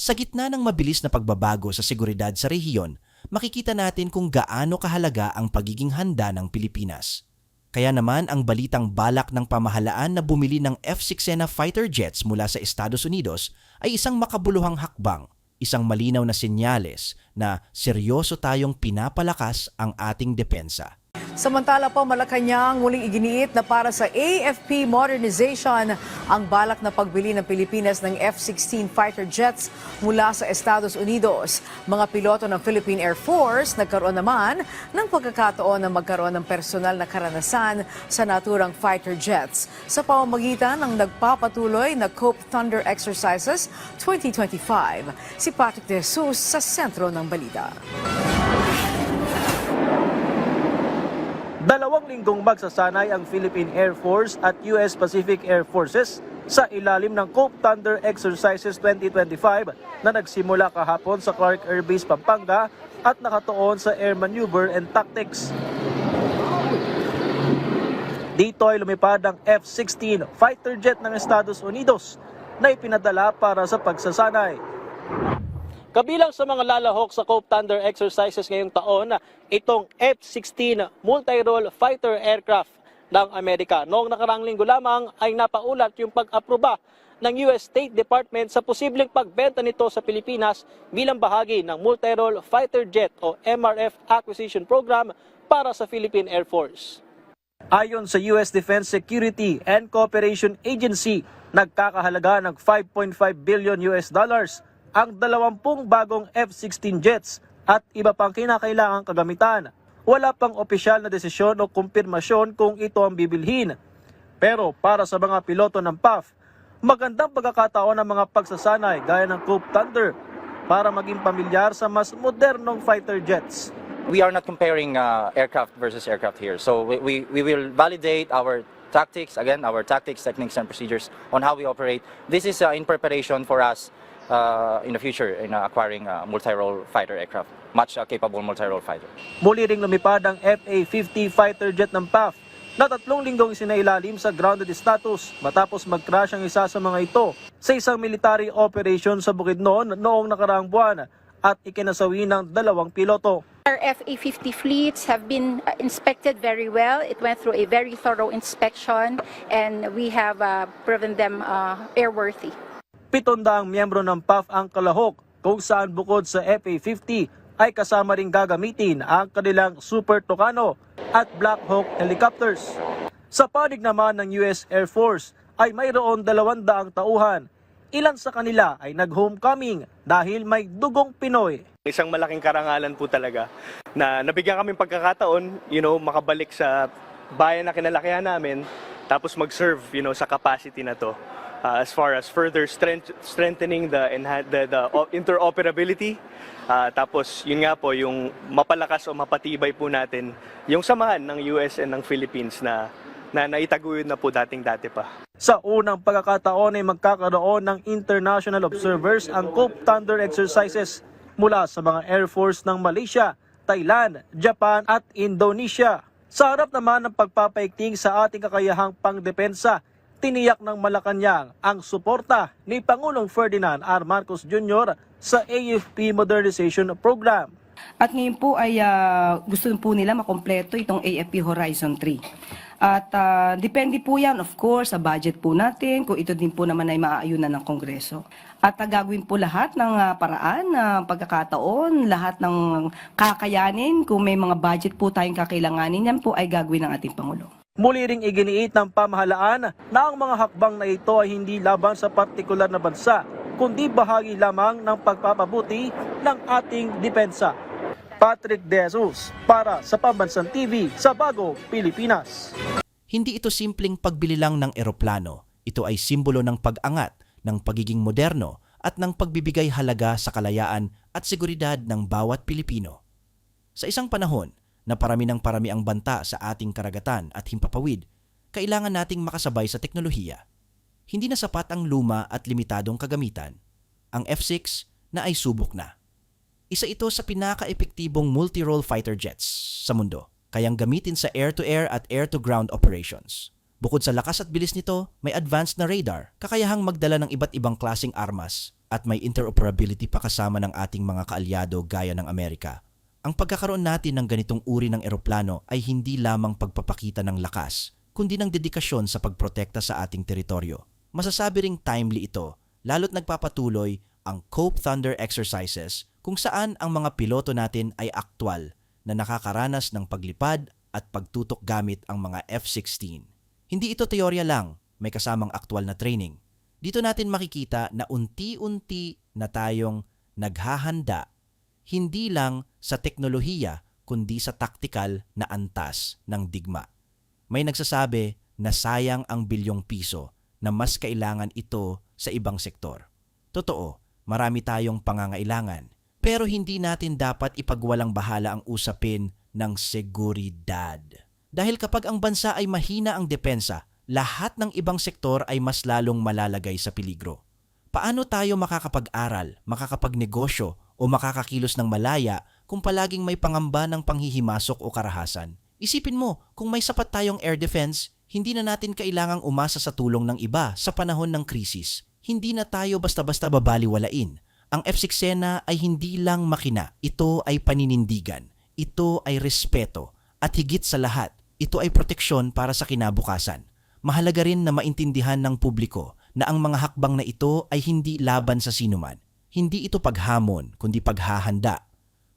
Sa gitna ng mabilis na pagbabago sa seguridad sa rehiyon, makikita natin kung gaano kahalaga ang pagiging handa ng Pilipinas. Kaya naman ang balitang balak ng pamahalaan na bumili ng F-16 fighter jets mula sa Estados Unidos ay isang makabuluhang hakbang, isang malinaw na senyales na seryoso tayong pinapalakas ang ating depensa. Samantala po, Malacanang muling iginiit na para sa AFP modernization ang balak na pagbili ng Pilipinas ng F-16 fighter jets mula sa Estados Unidos. Mga piloto ng Philippine Air Force nagkaroon naman ng pagkakataon na magkaroon ng personal na karanasan sa naturang fighter jets sa pamamagitan ng nagpapatuloy na Cope Thunder Exercises 2025. Si Patrick De Jesus sa sentro ng balita. Dalawang linggong magsasanay ang Philippine Air Force at US Pacific Air Forces sa ilalim ng Cope Thunder Exercises 2025 na nagsimula kahapon sa Clark Air Base, Pampanga at nakatuon sa Air Maneuver and Tactics. Dito ay lumipad ang F-16 fighter jet ng Estados Unidos na ipinadala para sa pagsasanay. Kabilang sa mga lalahok sa Cope Thunder exercises ngayong taon, itong F-16 multi-role fighter aircraft ng Amerika. Noong nakarang linggo lamang ay napaulat yung pag-aproba ng US State Department sa posibleng pagbenta nito sa Pilipinas bilang bahagi ng multi-role fighter jet o MRF acquisition program para sa Philippine Air Force. Ayon sa US Defense Security and Cooperation Agency, nagkakahalaga ng 5.5 billion US dollars ang 20 bagong F-16 jets at iba pang kinakailangang kagamitan. Wala pang opisyal na desisyon o kumpirmasyon kung ito ang bibilhin. Pero para sa mga piloto ng PAF, magandang pagkakataon ng mga pagsasanay gaya ng Cope Thunder para maging pamilyar sa mas modernong fighter jets. we are not comparing uh, aircraft versus aircraft here. So we, we, we will validate our tactics, again, our tactics, techniques, and procedures on how we operate. This is uh, in preparation for us uh, in the future in uh, acquiring a multi-role fighter aircraft, much uh, capable multi-role fighter. Muli ring lumipad ang FA-50 fighter jet ng PAF na tatlong linggong isinailalim sa grounded status matapos mag-crash ang isa sa mga ito sa isang military operation sa Bukidnon noong nakaraang buwan at ikinasawi ng dalawang piloto. Our FA-50 fleets have been uh, inspected very well. It went through a very thorough inspection and we have uh, proven them uh, airworthy. Pitondaang miyembro ng PAF ang kalahok kung saan bukod sa FA-50 ay kasama ring gagamitin ang kanilang Super Tucano at Black Hawk helicopters. Sa panig naman ng US Air Force ay mayroon dalawandaang tauhan. Ilan sa kanila ay nag-homecoming dahil may dugong Pinoy. Isang malaking karangalan po talaga na nabigyan kami pagkakataon, you know, makabalik sa bayan na kinalakihan namin tapos mag-serve, you know, sa capacity na to. Uh, as far as further strength, strengthening the, the, the interoperability uh, tapos yun nga po yung mapalakas o mapatibay po natin yung samahan ng US and ng Philippines na na naitaguyod na po dating dati pa. Sa unang pagkakataon ay magkakaroon ng international observers ang Cope Thunder exercises mula sa mga Air Force ng Malaysia, Thailand, Japan at Indonesia. Sa harap naman ng pagpapaigting sa ating kakayahang pangdepensa, tiniyak ng Malacanang ang suporta ni Pangulong Ferdinand R. Marcos Jr. sa AFP Modernization Program. At ngayon po ay ah, gusto po nila makompleto itong AFP Horizon 3. At ah, depende po yan, of course, sa budget po natin, kung ito din po naman ay maaayunan ng Kongreso. At ah, gagawin po lahat ng ah, paraan, na pagkakataon, lahat ng kakayanin, kung may mga budget po tayong kakailanganin, yan po ay gagawin ng ating Pangulo. Muli ring iginiit ng pamahalaan na ang mga hakbang na ito ay hindi laban sa partikular na bansa, kundi bahagi lamang ng pagpapabuti ng ating depensa. Patrick De Jesus para sa Pambansang TV sa Bago, Pilipinas. Hindi ito simpleng pagbili lang ng eroplano. Ito ay simbolo ng pag-angat, ng pagiging moderno, at ng pagbibigay halaga sa kalayaan at seguridad ng bawat Pilipino. Sa isang panahon na parami ng parami ang banta sa ating karagatan at himpapawid, kailangan nating makasabay sa teknolohiya. Hindi na sapat ang luma at limitadong kagamitan. Ang F-6 na ay subok na. Isa ito sa pinaka-epektibong multi-role fighter jets sa mundo, kayang gamitin sa air-to-air at air-to-ground operations. Bukod sa lakas at bilis nito, may advanced na radar, kakayahang magdala ng iba't ibang klasing armas, at may interoperability pa kasama ng ating mga kaalyado gaya ng Amerika. Ang pagkakaroon natin ng ganitong uri ng eroplano ay hindi lamang pagpapakita ng lakas, kundi ng dedikasyon sa pagprotekta sa ating teritoryo. Masasabi ring timely ito, lalo't nagpapatuloy ang Cope Thunder exercises kung saan ang mga piloto natin ay aktwal na nakakaranas ng paglipad at pagtutok gamit ang mga F-16. Hindi ito teorya lang, may kasamang aktwal na training. Dito natin makikita na unti-unti na tayong naghahanda hindi lang sa teknolohiya kundi sa taktikal na antas ng digma. May nagsasabi na sayang ang bilyong piso na mas kailangan ito sa ibang sektor. Totoo, marami tayong pangangailangan, pero hindi natin dapat ipagwalang bahala ang usapin ng seguridad. Dahil kapag ang bansa ay mahina ang depensa, lahat ng ibang sektor ay mas lalong malalagay sa peligro. Paano tayo makakapag-aral, makakapagnegosyo o makakakilos ng malaya kung palaging may pangamba ng panghihimasok o karahasan? Isipin mo, kung may sapat tayong air defense, hindi na natin kailangang umasa sa tulong ng iba sa panahon ng krisis. Hindi na tayo basta-basta babaliwalain. Ang F-6 Sena ay hindi lang makina, ito ay paninindigan, ito ay respeto, at higit sa lahat, ito ay proteksyon para sa kinabukasan. Mahalaga rin na maintindihan ng publiko na ang mga hakbang na ito ay hindi laban sa sinuman. Hindi ito paghamon, kundi paghahanda.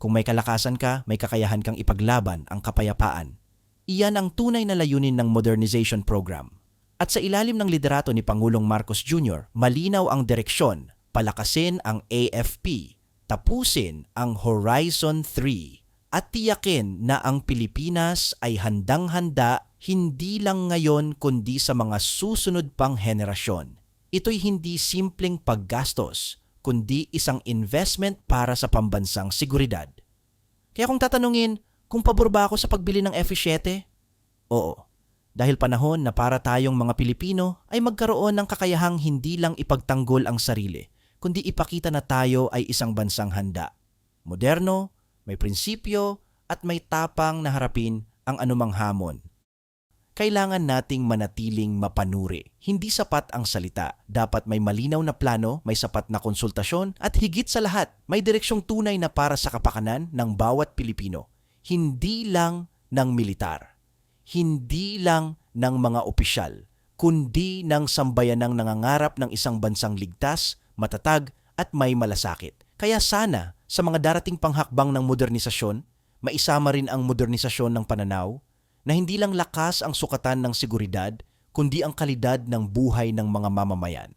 Kung may kalakasan ka, may kakayahan kang ipaglaban ang kapayapaan. Iyan ang tunay na layunin ng modernization program. At sa ilalim ng liderato ni Pangulong Marcos Jr., malinaw ang direksyon, palakasin ang AFP, tapusin ang Horizon 3, at tiyakin na ang Pilipinas ay handang-handa hindi lang ngayon kundi sa mga susunod pang henerasyon. Ito'y hindi simpleng paggastos, kundi isang investment para sa pambansang seguridad. Kaya kung tatanungin, kung pabor ba ako sa pagbili ng F-7? Oo. Dahil panahon na para tayong mga Pilipino ay magkaroon ng kakayahang hindi lang ipagtanggol ang sarili, kundi ipakita na tayo ay isang bansang handa. Moderno, may prinsipyo, at may tapang na harapin ang anumang hamon. Kailangan nating manatiling mapanuri. Hindi sapat ang salita. Dapat may malinaw na plano, may sapat na konsultasyon, at higit sa lahat, may direksyong tunay na para sa kapakanan ng bawat Pilipino. Hindi lang ng militar. Hindi lang ng mga opisyal, kundi ng sambayanang nangangarap ng isang bansang ligtas, matatag, at may malasakit. Kaya sana, sa mga darating panghakbang ng modernisasyon, maisama rin ang modernisasyon ng pananaw, na hindi lang lakas ang sukatan ng seguridad, kundi ang kalidad ng buhay ng mga mamamayan.